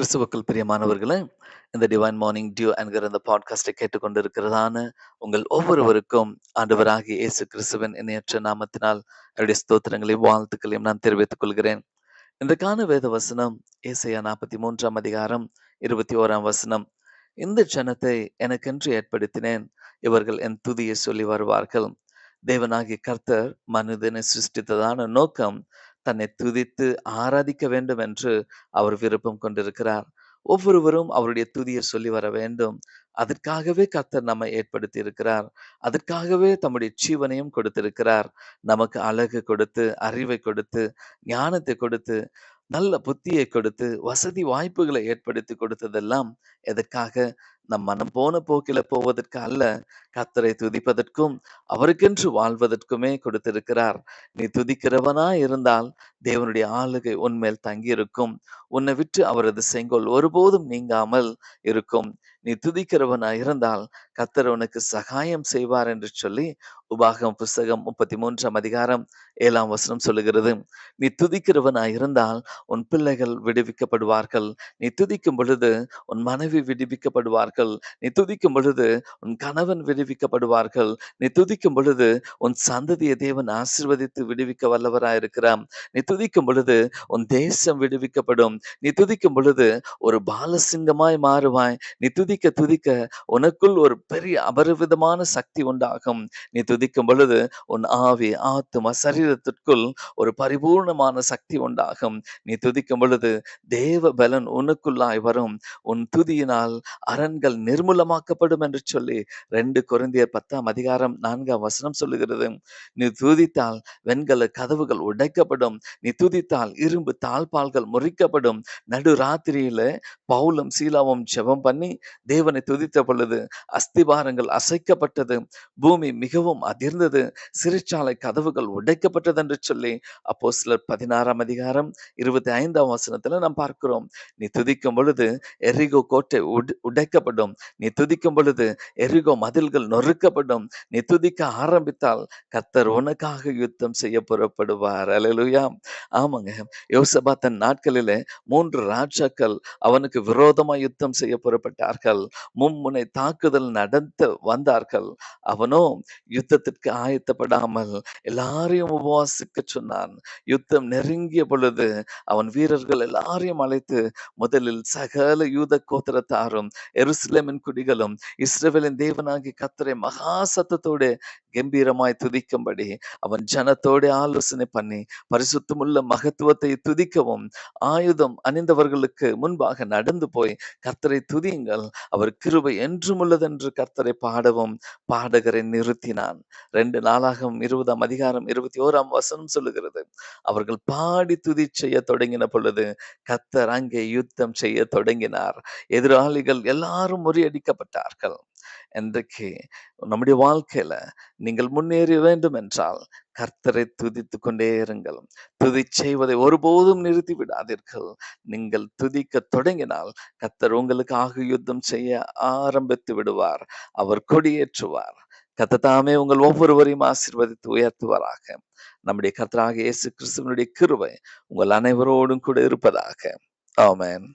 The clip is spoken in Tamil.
கிறிஸ்துவுக்குள் பிரியமானவர்களே இந்த டிவைன் மார்னிங் டியூ என்கிற இந்த பாட்காஸ்டை கேட்டுக்கொண்டிருக்கிறதான உங்கள் ஒவ்வொருவருக்கும் ஆண்டவராகி இயேசு கிறிஸ்துவின் இணையற்ற நாமத்தினால் என்னுடைய ஸ்தோத்திரங்களையும் வாழ்த்துக்களையும் நான் தெரிவித்துக் கொள்கிறேன். இன்றைக்கான வேத வசனம் ஏசையா நாற்பத்தி மூன்றாம் அதிகாரம் இருபத்தி ஓராம் வசனம். இந்த ஜனத்தை எனக்கென்று ஏற்படுத்தினேன் இவர்கள் என் துதியை சொல்லி வருவார்கள். தேவனாகி கர்த்தர் மனிதனை சிருஷ்டித்ததான நோக்கம் தன்னை துதித்து ஆராதிக்க வேண்டும் என்று அவர் விருப்பம் கொண்டிருக்கிறார். ஒவ்வொருவரும் அவருடைய துதியை சொல்லி வர வேண்டும். அதற்காகவே கர்த்தர் நம்மை ஏற்படுத்தி இருக்கிறார் அதற்காகவே தம்முடைய ஜீவனையும் கொடுத்திருக்கிறார். நமக்கு அழகு கொடுத்து அறிவை கொடுத்து ஞானத்தை கொடுத்து நல்ல புத்தியை கொடுத்து வசதி வாய்ப்புகளை ஏற்படுத்தி கொடுத்ததெல்லாம் எதற்காக? நம் மனம் போன போக்கில போவதற்கு அல்ல. கத்தரை துதிப்பதற்கும் அவருக்கென்று வாழ்வதற்குமே கொடுத்திருக்கிறார். நீ துதிக்கிறவனா இருந்தால் தேவனுடைய ஆளுகை உன்மேல் தங்கியிருக்கும். உன்னை விட்டு அவரது செங்கோல் ஒருபோதும் நீங்காமல் இருக்கும். நீ துதிக்கிறவனா இருந்தால் கத்தர் உனக்கு சகாயம் செய்வார் என்று சொல்லி உபாகம் புஸ்தகம் முப்பத்தி மூன்றாம் அதிகாரம் ஏழாம் வசனம் சொல்லுகிறது. நீ துதிக்கிறவனா இருந்தால் உன் பிள்ளைகள் விடுவிக்கப்படுவார்கள். நீ துதிக்கும் பொழுது உன் மனைவி விடுவிக்கப்படுவார்கள். நீ துதிக்கும் பொழுது உன் கணவன் விடுவிக்கப்படுவார்கள். நீ துதிக்கும் பொழுது உன் சந்ததியை தேவன் ஆசிர்வதித்து விடுவிக்க வல்லவராயிருக்கிறான் நீ துதிக்கும் பொழுது உன் தேசம் விடுவிக்கப்படும். நீ துதிக்கும் பொழுது ஒரு பாலசிங்கமாய் மாறுவாய். நீ துதிக்க துதிக்க உனக்குள் ஒரு பெரிய அபரிவிதமான சக்தி உண்டாகும். நீ துதிக்கும் பொழுது உன் ஆவி ஆத்தும சரீரத்திற்குள் ஒரு பரிபூர்ணமான சக்தி உண்டாகும். நீ துதிக்கும் பொழுது தேவ பலன் உனக்குள்ளாய் வரும். உன் துதியினால் அரண்கள் நிர்மூலமாக்கப்படும் என்று சொல்லி ரெண்டு குருந்தியர் பத்தாம் அதிகாரம் நான்காம் வசனம் சொல்லுகிறது. நீ துதித்தால் வெண்கல கதவுகள் உடைக்கப்படும். நீ துதித்தால் இரும்பு தாழ்பால்கள் முறிக்கப்படும். நடு ராத்திரியில பவுலும் சீலாவும் ஜெபம் பண்ணி தேவனை துதித்த பொழுது அஸ்திபாரங்கள் அசைக்கப்பட்டது. பூமி மிகவும் அதிர்ந்தது. சிறைச்சாலை கதவுகள் உடைக்கப்பட்டது என்று சொல்லி அப்போ சிலர் பதினாறாம் அதிகாரம் இருபத்தி ஐந்தாம் வசனத்துல நாம் பார்க்கிறோம். நீ துதிக்கும் பொழுது எரிகோ கோட்டை உடைக்கப்படும். நீ துதிக்கும் பொழுது எரிகோ மதில்கள் நொறுக்கப்படும். நீ துதிக்க ஆரம்பித்தால் கத்தர் உனக்காக யுத்தம் செய்ய புறப்படுவார். அலலுயா ஆமாங்க. யோசபா தன் நாட்களிலே மூன்று ராஜாக்கள் அவனுக்கு விரோதமா யுத்தம் செய்ய புறப்பட்டார்கள். மும்முனை தாக்குதல் நடத்த வந்தார்கள். அவனோ யுத்த யுத்தத்திற்கு ஆயத்தப்படாமல் எல்லாரையும் உபவாசிக்க சொன்னான். யுத்தம் நெருங்கிய பொழுது அவன் வீரர்கள் எல்லாரையும் அழைத்து முதலில் சகல யூத கோத்திரத்தாரும் எருசலேமின் குடிகளும் இஸ்ரேலின் தேவனாகி கத்தரை மகா சத்தத்தோடு கம்பீரமாய் துதிக்கும்படி அவன் ஜனத்தோடு ஆலோசனை பண்ணி பரிசுத்தமுள்ள மகத்துவத்தை துதிக்கவும் ஆயுதம் அணிந்தவர்களுக்கு முன்பாக நடந்து போய் கர்த்தரை துதியுங்கள். அவர் கிருபை என்றும் உள்ளதென்று கர்த்தரை பாடவும் பாடகரை நிறுத்தினான். ரெண்டு நாளாகவும் இருபதாம் அதிகாரம் இருபத்தி ஓராம் வசனம் சொல்லுகிறது. அவர்கள் பாடி துதி செய்ய தொடங்கின பொழுது கத்தர் அங்கே யுத்தம் செய்ய தொடங்கினார். எதிராளிகள் எல்லாரும் முறியடிக்கப்பட்டார்கள். இன்றைக்கு நம்முடைய வாழ்க்கையில நீங்கள் முன்னேற வேண்டும் என்றால் கர்த்தரை துதித்து கொண்டே இருங்கள். துதி செய்வதை ஒருபோதும் நிறுத்தி விடாதீர்கள். நீங்கள் துதிக்க தொடங்கினால் கர்த்தர் உங்களுக்கு யுத்தம் செய்ய ஆரம்பித்து விடுவார். அவர் கொடியேற்றுவார். கத்தத்தாமே உங்கள் ஒவ்வொருவரையும் ஆசிர்வதித்து உயர்த்துவாராக. நம்முடைய கர்த்தராக இயேசு கிறிஸ்துவனுடைய கிருவை உங்கள் அனைவரோடும் கூட இருப்பதாக. ஆமேன்.